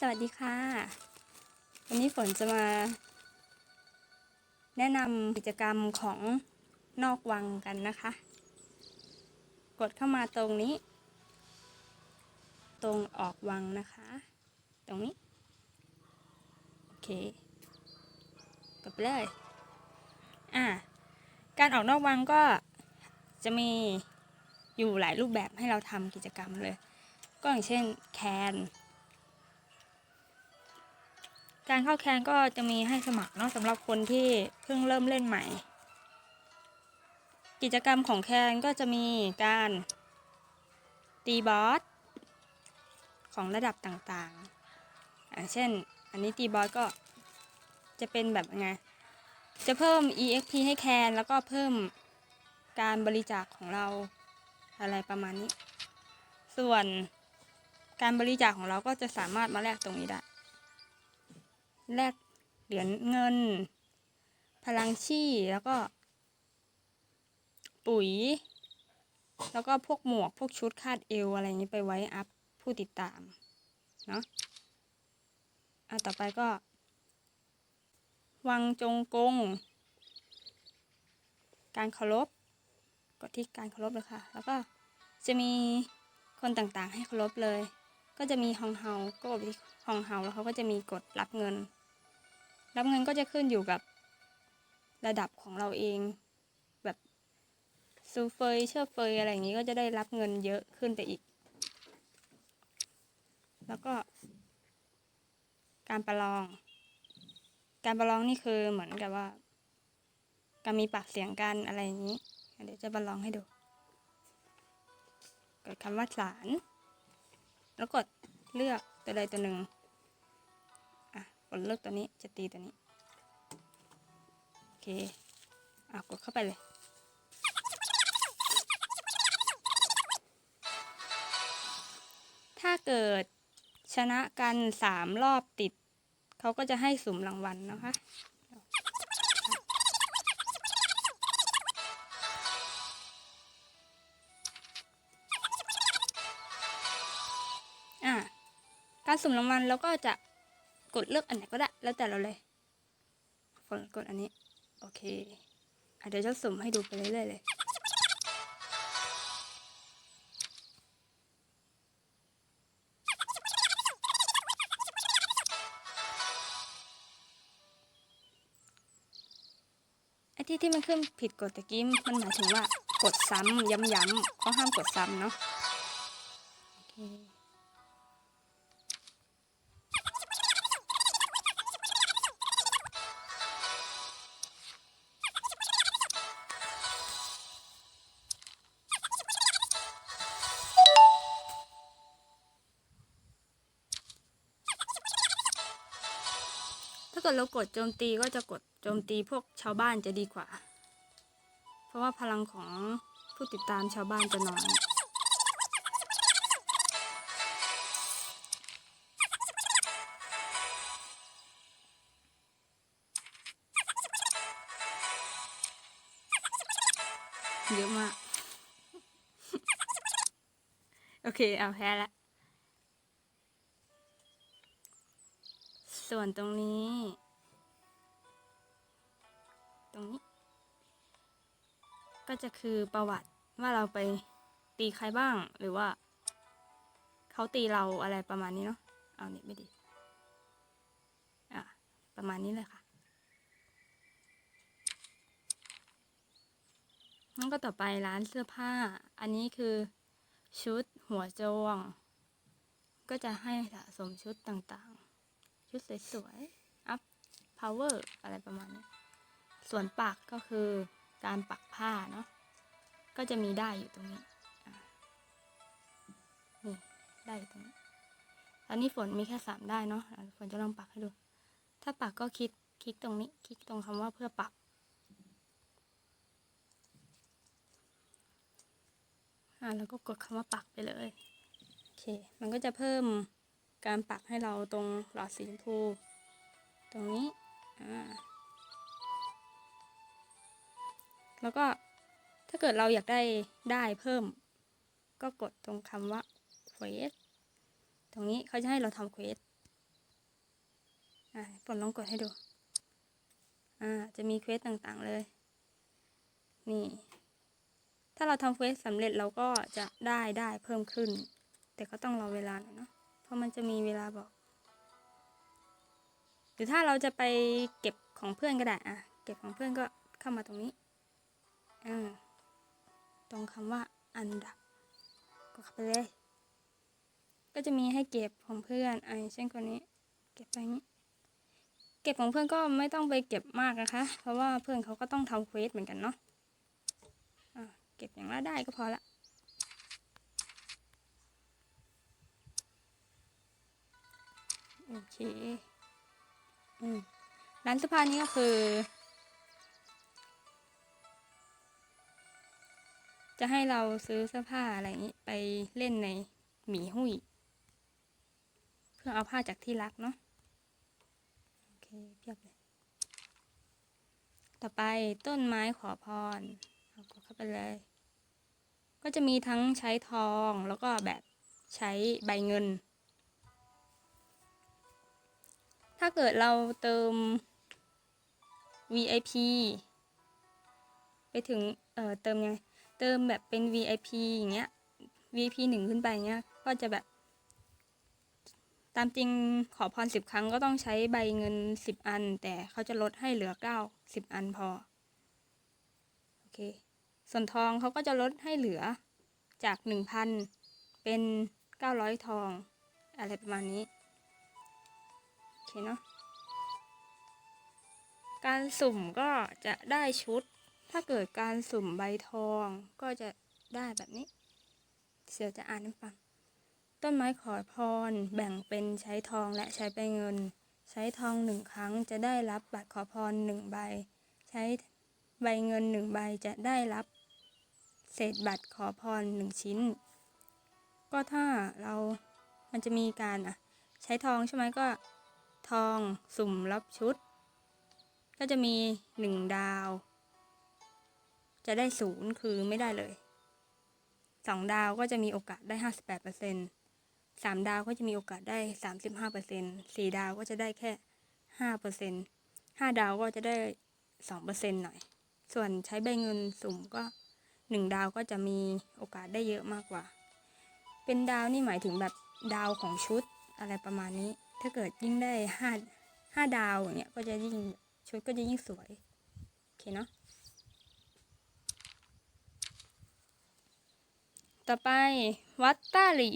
สวัสดีค่ะ วันนี้ฝนจะมา แนะนำกิจกรรมของนอกวังกันนะคะ กดเข้ามาตรงนี้ ตรงออกวังนะคะ ตรงนี้ โอเคกดไปเลยอะการออกนอกวังก็จะมีอยู่หลายรูปแบบให้เราทำกิจกรรมเลย ก็อย่างเช่นแคน การเข้าแคนก็จะมีให้สมัครเนาะสำหรับคนที่เพิ่งเริ่มเล่นใหม่ กิจกรรมของแคนก็จะมีการตีบอสของระดับต่างๆอย่างเช่น อันนี้ตีบอสก็จะเป็นแบบไง จะเพิ่ม EXP ให้แคนแล้วก็เพิ่มการบริจาคของเราอะไรประมาณนี้ ส่วนการบริจาคของเราก็จะสามารถมาแลกตรงนี้ได้ แลกเหรียญเงิน พลังชี่แล้วก็ ปุ๋ย แล้วก็พวกหมวกพวกชุดคาดเอวอะไรนี้ไปไว้อัพผู้ติดตามเนาะอะต่อไปก็ วังจงกง การเคารพกดที่การเคารพเลยค่ะ แล้วก็จะมีคนต่างๆ ให้เคารพเลย ก็จะมีฮองเฮา ก็กดที่ฮองเฮาแล้วเขาก็จะมีกดรับเงิน รับเงินก็จะขึ้นอยู่กับระดับของเราเอง แบบซูเฟยเชื่อเฟยอะไรอย่างนี้ก็จะได้รับเงินเยอะขึ้นไปอีก แล้วก็ การประลอง การประลองนี่คือเหมือนกับว่า การมีปากเสียงกันอะไรอย่างนี้ เดี๋ยวจะประลองให้ดูกดคำว่าสาร แล้วกดเลือกตัวใดตัวหนึ่ง ดเลือกตัวนี้จะตีตัวนี้ โอเคอะกดเข้าไปเลย ถ้าเกิดชนะกันสามรอบติด เขาก็จะให้สุ่มรางวัลนะคะอะการสุ่มรางวัลเราก็จะ กดเลือกอันไหนก็ได้ แล้วแต่เราเลยฝนกดอันนี้ โอเคอเดี๋ยวจะสุ่มให้ดูไปเรื่อยๆเลยไอ้ที่ที่มันขึ้นผิดกฎตะกี้มันหมายถึงว่ากดซ้ำย้ำๆเขาห้ามกดซ้ำเนาะโอเค เกิดเรากดโจมตีก็จะกดโจมตีพวกชาวบ้านจะดีกว่า เพราะว่าพลังของผู้ติดตามชาวบ้านจะน้อยเยอะมาก โอเค เอาแพ้ละ ส่วนตรงนี้ ตรงนี้ ก็จะคือประวัติว่าเราไปตีใครบ้าง หรือว่า เขาตีเราอะไรประมาณนี้เนาะเอาเนี่ยไม่ดีอะประมาณนี้เลยค่ะนั่นก็ต่อไปร้านเสื้อผ้า อันนี้คือชุดหัวโจง ก็จะให้สะสมชุดต่าง ชุดสวยๆ อัพ power อะไรประมาณนี้ ส่วนปักก็คือการปักผ้าเนาะ ก็จะมีได้อยู่ตรงนี้ นี่ได้อยู่ตรงนี้ ตอนนี้ฝนมีแค่สามได้เนาะอะฝนจะลองปักให้ดู ถ้าปักก็คลิก คลิกตรงนี้ คลิกตรงคำว่าเพื่อปักอ่าแล้วก็กดคำว่าปักไปเลย โอเค มันก็จะเพิ่ม การปักให้เราตรงหลอดสีชมพู ตรงนี้อ่าแล้วก็ถ้าเกิดเราอยากได้ได้เพิ่ม ก็กดตรงคำว่า quest ตรงนี้เขาจะให้เราทำ quest อะฝนลองกดให้ดู อ่า จะมีเควสต่างๆเลย นี่ ถ้าเราทำเควสสำเร็จเราก็จะได้ได้เพิ่มขึ้น แต่ก็ต้องรอเวลาหน่อยเนาะ เพราะมันจะมีเวลาบอก หรือถ้าเราจะไปเก็บของเพื่อนก็ได้อะเก็บของเพื่อนก็เข้ามาตรงนี้อ่าตรงคำว่าอันดับก็เข้าไปเลย ก็จะมีให้เก็บของเพื่อนอ่าอเช่นคนนี้ เก็บไปนี้ เก็บของเพื่อนก็ไม่ต้องไปเก็บมากนะคะ เพราะว่าเพื่อนเขาก็ต้องทำเควสเหมือนกันเนาะะเก็บอย่างละได้ก็พอละ โอเค อืม ร้านเสื้อผ้านี้ก็คือ จะให้เราซื้อเสื้อผ้าอะไรนี้ไปเล่นในหมีหุ้ย เพื่อเอาผ้าจากที่รักเนาะ โอเคเพียบเลย ต่อไปต้นไม้ขอพร เอากดเข้าไปเลย ก็จะมีทั้งใช้ทองแล้วก็แบบใช้ใบเงิน ถ้าเกิดเราเติม VIP ไปถึง เอ่อ เติมไง เติมแบบเป็น VIP อย่างเงี้ย VIP หนึ่งขึ้นไปเงี้ย ก็จะแบบ ตามจริงขอพรสิบครั้งก็ต้องใช้ใบเงินสิบอัน แต่เขาจะลดให้เหลือเก้าสิบอันพอ โอเค ส่วนทองเขาก็จะลดให้เหลือจากหนึ่งพันเป็นเก้าร้อยทอง อะไรประมาณนี้ เนาะการสุ่มก็จะได้ชุด ถ้าเกิดการสุ่มใบทองก็จะได้แบบนี้เดี๋ยวจะอ่านให้ฟัง ต้นไม้ขอพรแบ่งเป็นใช้ทองและใช้ใบเงิน ใช้ทองหนึ่งครั้งจะได้รับบัตรขอพรหนึ่งใบ ใช้ใบเงินหนึ่งใบจะได้รับเศษบัตรขอพรหนึ่งชิ้น ก็ถ้าเรา มันจะมีการอะ ใช้ทองใช่ไหมก็ ทองสุ่มรับชุด ก็จะมีหนึ่งดาว จะได้ศูนย์คือไม่ได้เลยสองดาวก็จะมีโอกาสได้ห้าสิบแปดเปอร์เซ็นต์สามดาวก็จะมีโอกาสได้สามสิบห้าเปอร์เซ็นต์สี่ดาวก็จะได้แค่ห้าเปอร์เซ็นต์ห้าดาวก็จะได้สองเปอร์เซ็นต์หน่อย ส่วนใช้ใบเงินสุ่มก็หนึ่งดาวก็จะมีโอกาสได้เยอะมากกว่า เป็นดาวนี่หมายถึงแบบดาวของชุดอะไรประมาณนี้ ถ้าเกิดยิ่งได้ห้าห้าดาวอย่างเงี้ยก็จะยิ่งชุดก็จะยิ่งสวย โอเคเนาะต่อไปวัตตาหลี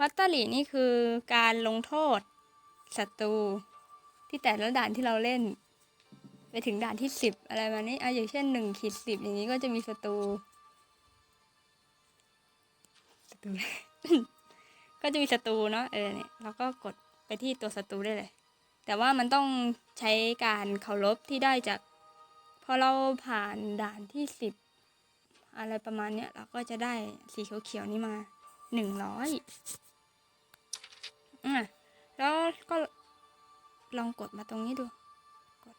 วัตตาหลีนี่คือการลงโทษศัตรูที่แต่ละด่านที่เราเล่น ไปถึงด่านที่สิบอะไรมานี้อะอย่างเช่นหนึ่งขีดสิบอย่างนี้ก็จะมีศัตรูศัตรูก็จะมีศัตรูเนาะเออเนี่ยเราก็กด ที่ตัวศัตรูได้เลย แต่ว่ามันต้องใช้การเคารพที่ได้จาก พอเราผ่านด่านที่สิบอะไรประมาณเนี้ยเราก็จะได้สีเขียวๆนี้มาหนึ่งร้อยอะแล้วก็ลองกดมาตรงนี้ดู กด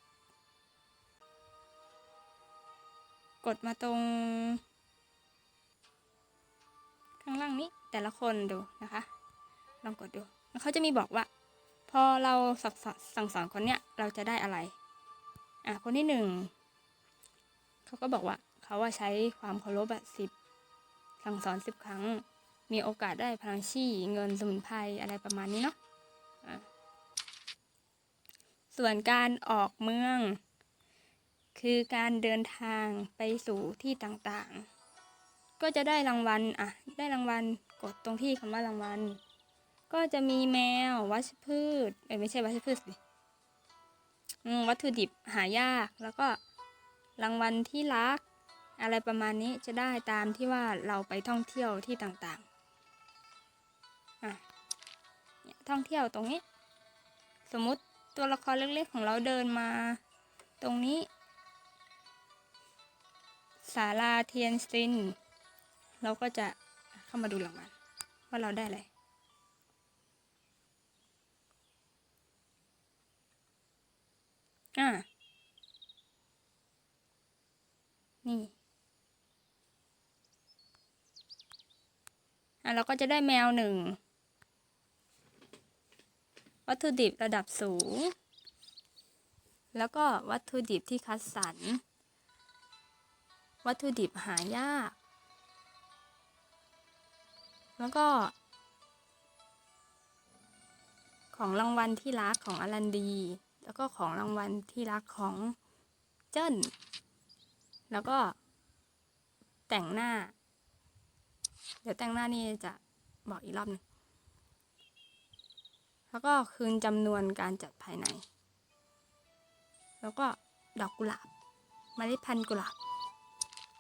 กดมาตรง ข้างล่างนี้แต่ละคนดูนะคะ ลองกดดู แล้วเขาจะมีบอกว่า พอเราสั่งสอนคนเนี้ยเราจะได้อะไร อะคนที่หนึ่งเขาก็บอกว่าเขาว่าใช้ความเคารพแบบสิบสั่งสอนสิบครั้ง มีโอกาสได้พลังชีเงินสมุนไพรอะไรประมาณนี้เนาะอะส่วนการออกเมือง คือการเดินทางไปสู่ที่ต่างๆ ก็จะได้รางวัลอะได้รางวัลกดตรงที่คำว่ารางวัล ก็จะมีแมว วัชพืชเอ้ยไม่ใช่วัชพืชสิวัตถุดิบหายากแล้วก็รางวัลที่รัก อะไรประมาณนี้จะได้ตามที่ว่าเราไปท่องเที่ยวที่ต่างๆอะเนี่ยท่องเที่ยวตรงนี้ สมมุติตัวละครเล็กๆของเราเดินมา ตรงนี้ศาลาเทียนซิน เราก็จะเข้ามาดูรางวัลว่าเราได้อะไร อะนี่อะเราก็จะได้แมวหนึ่งวัตถุดิบระดับสูง แล้วก็วัตถุดิบที่คัดสรร วัตถุดิบหายาก แล้วก็ ของรางวัลที่รักของอลันดี แล้วก็ของรางวัลที่รักของเจิ้น แล้วก็แต่งหน้า เดี๋ยวแต่งหน้านี่จะบอกอีกรอบหนึงแล้วก็คืนจำนวนการจัดภายใน แล้วก็ดอกกุหลาบเมล็ดพันธุ์กุหลาบ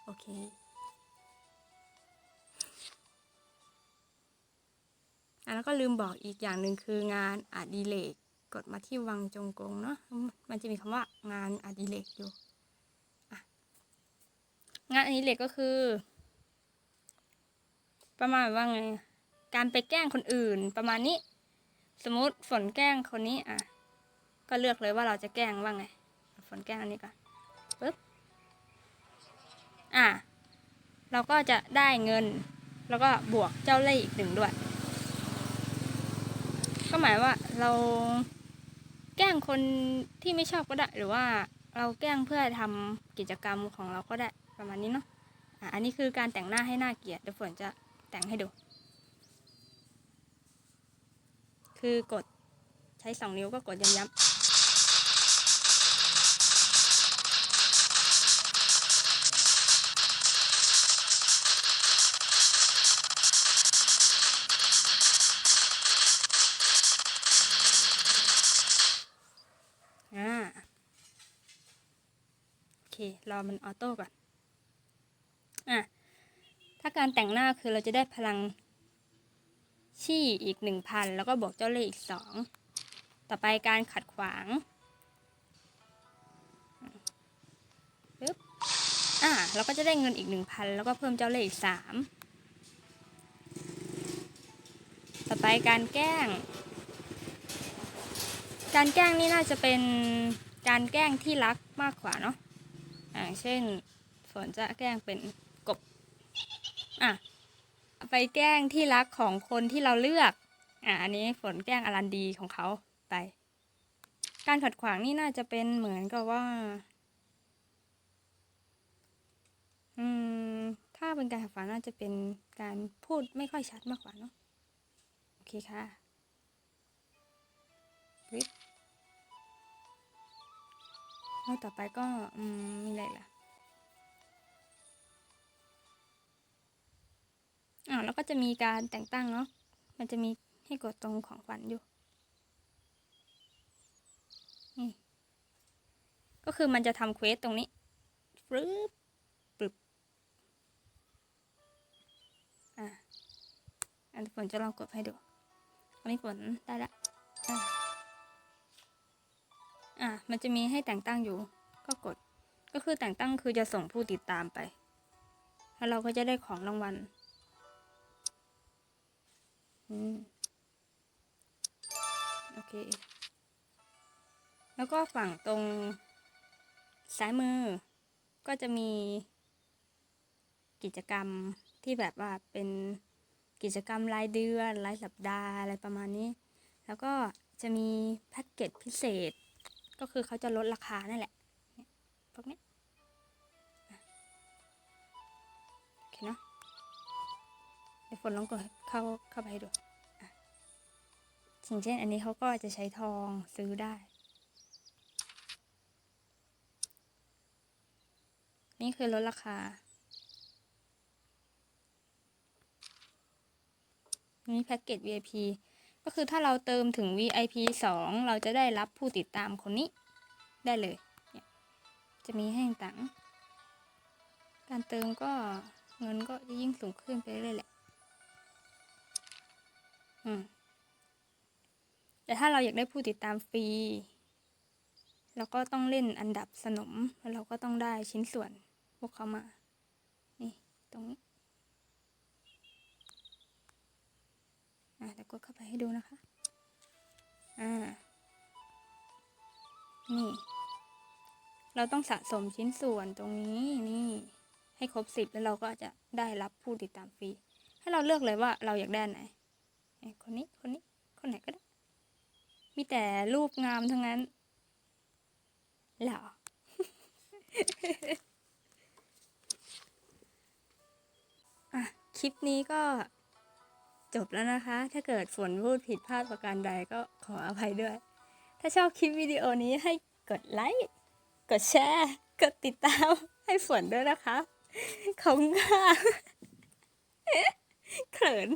โอเคอะแล้วก็ลืมบอกอีกอย่างหนึ่งคืองานอดิเรก กดมาที่วังจงกงเนาะมันจะมีคำว่างานอดิเรกอยู่องานอดิเรกก็คือ ประมาณว่าไง การไปแกล้งคนอื่น ประมาณนี้ สมมติฝนแกล้งคนนี้อะก็เลือกเลยว่าเราจะแกล้งว่าไง ฝนแกล้งอันนี้ก่อนปึ๊บอะเราก็จะได้เงิน แล้วก็บวกเจ้าเล่ห์อีกหนึ่งด้วย ก็หมายว่าเรา แกล้งคนที่ไม่ชอบก็ได้ หรือว่าเราแกล้งเพื่อทำกิจกรรมของเราก็ได้ประมาณนี้เนาะอะอันนี้คือการแต่งหน้าให้หน้าเกลียดเดี๋ยวฝนจะแต่งให้ดู คือกดใช้สองนิ้วก็กดย้ำ รอมันออโต้ก่อน อะ ถ้าการแต่งหน้าคือเราจะได้พลังชี่อีกหนึ่งพันแล้วก็บวกเจ้าเล่ห์อีกสองต่อไปการขัดขวางปึ๊บอ่าเราก็จะได้เงินอีกหนึ่งพันแล้วก็เพิ่มเจ้าเล่ห์อีกสามต่อไปการแกล้ง การแกล้งนี่น่าจะเป็นการแกล้งที่รักมากกว่าเนาะ อ่าเช่นฝนจะแกล้งเป็นกบอะไปแกล้งที่รักของคนที่เราเลือกอะอันนี้ฝนแกล้งอลันดีของเขาไป การขัดขวางนี่น่าจะเป็นเหมือนกับว่า อืม ถ้าเป็นการขัดขวางน่าจะเป็นการพูดไม่ค่อยชัดมากกว่าเนาะโอเคค่ะปึ๊บ แล้วต่อไปก็อืมมีอะไรล่ะอ่าแล้วก็จะมีการแต่งตั้งเนาะมันจะมีให้กดตรงของฝันอยู่นี่ก็คือมันจะทำเควสตรงนี้ฟรึบปรึบอ่าอันฝนจะลองกดให้ดูอันนี้ฝนได้ละอ่า อ่ามันจะมีให้แต่งตั้งอยู่ ก็กด ก็คือแต่งตั้งคือจะส่งผู้ติดตามไป แล้วเราก็จะได้ของรางวัลอืมโอเค แล้วก็ฝั่งตรงซ้ายมือ ก็จะมี กิจกรรมที่แบบว่าเป็นกิจกรรมรายเดือนรายสัปดาห์อะไรประมาณนี้ แล้วก็จะมีแพ็กเกจพิเศษ ก็คือเขาจะลดราคานั่นแหละเนี่ยพวกนี้โอเคเนาะเดี๋ยวฝนลองกดเข้าเข้าไปให้ดูอะอย่งเช่นอันนี้เขาก็จะใช้ทองซื้อได้ นี่คือลดราคา นี่แพ็กเกจ VIP ก็คือถ้าเราเติมถึง VIP 2 เราจะได้รับผู้ติดตามคนนี้ได้เลย จะมีให้ต่าง การเติมก็เงินก็จะยิ่งสูงขึ้นไปเรื่อยๆแหละ อืม แต่ถ้าเราอยากได้ผู้ติดตามฟรี เราก็ต้องเล่นอันดับสนม แล้วเราก็ต้องได้ชิ้นส่วนพวกเขามา นี่ ตรงนี้ อะเดี๋ยวกดเข้าไปให้ดูนะคะ อ่า นี่ เราต้องสะสมชิ้นส่วนตรงนี้นี่ ให้ครบสิบแล้วเราก็จะได้รับผู้ติดตามฟรี ให้เราเลือกเลยว่าเราอยากได้ไหนเอ้คนนี้ คนนี้ คนไหนก็ได้ มีแต่รูปงามทั้งนั้นเหรออะคลิปนี้ก็ จบแล้วนะคะ ถ้าเกิดฝนพูดผิดพลาดประการใดก็ขออภัยด้วย ถ้าชอบคลิปวิดีโอนี้ให้กดไลค์ กดแชร์ กดติดตามให้ฝนด้วยนะคะ ขอบคุณค่ะเขิน